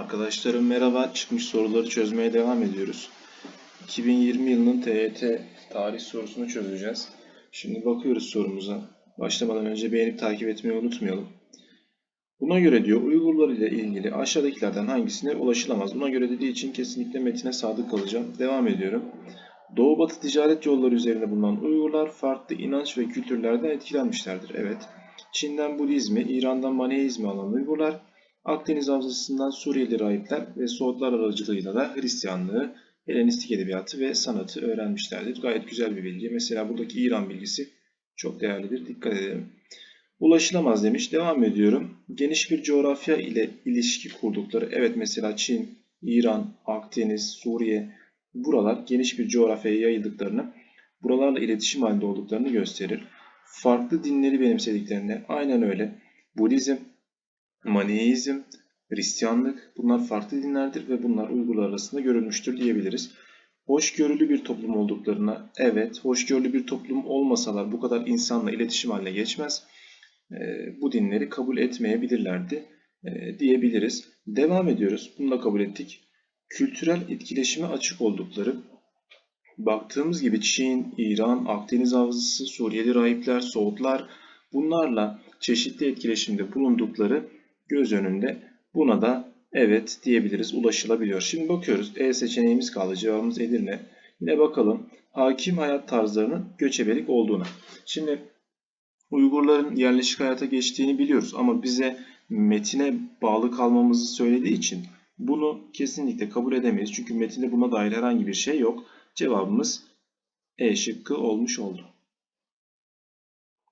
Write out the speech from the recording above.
Arkadaşlarım merhaba. Çıkmış soruları çözmeye devam ediyoruz. 2020 yılının TYT tarih sorusunu çözeceğiz. Şimdi bakıyoruz sorumuza. Başlamadan önce beğenip takip etmeyi unutmayalım. Buna göre diyor Uygurlar ile ilgili aşağıdakilerden hangisine ulaşılamaz? Buna göre dediği için kesinlikle metine sadık kalacağım. Devam ediyorum. Doğu batı ticaret yolları üzerinde bulunan Uygurlar farklı inanç ve kültürlerden etkilenmişlerdir. Evet. Çin'den Budizmi, İran'dan Maneizmi alan Uygurlar, Akdeniz Havzası'ndan Suriyeli rahipler ve Suudlar aracılığıyla da Hristiyanlığı, Helenistik edebiyatı ve sanatı öğrenmişlerdir. Gayet güzel bir bilgi. Mesela buradaki İran bilgisi çok değerlidir. Dikkat edelim. Ulaşılamaz demiş. Devam ediyorum. Geniş bir coğrafya ile ilişki kurdukları. Evet mesela Çin, İran, Akdeniz, Suriye buralar geniş bir coğrafyaya yayıldıklarını, buralarla iletişim halinde olduklarını gösterir. Farklı dinleri benimsediklerini aynen öyle. Budizm, Maniheizm, Hristiyanlık bunlar farklı dinlerdir ve bunlar Uygurlar arasında görülmüştür diyebiliriz. Hoşgörülü bir toplum olduklarına evet, hoşgörülü bir toplum olmasalar bu kadar insanla iletişim haline geçmez. Ee, bu dinleri kabul etmeyebilirlerdi e, diyebiliriz. Devam ediyoruz. Bunu da kabul ettik. Kültürel etkileşime açık oldukları. Baktığımız gibi Çin, İran, Akdeniz Havzası, Suriyeli rahipler, Soğutlar bunlarla çeşitli etkileşimde bulundukları göz önünde. Buna da evet diyebiliriz. Ulaşılabiliyor. Şimdi bakıyoruz. E seçeneğimiz kaldı. Cevabımız Edirne. Yine bakalım. Hakim hayat tarzlarının göçebelik olduğuna. Şimdi Uygurların yerleşik hayata geçtiğini biliyoruz ama bize metine bağlı kalmamızı söylediği için bunu kesinlikle kabul edemeyiz. Çünkü metinde buna dair herhangi bir şey yok. Cevabımız E şıkkı olmuş oldu.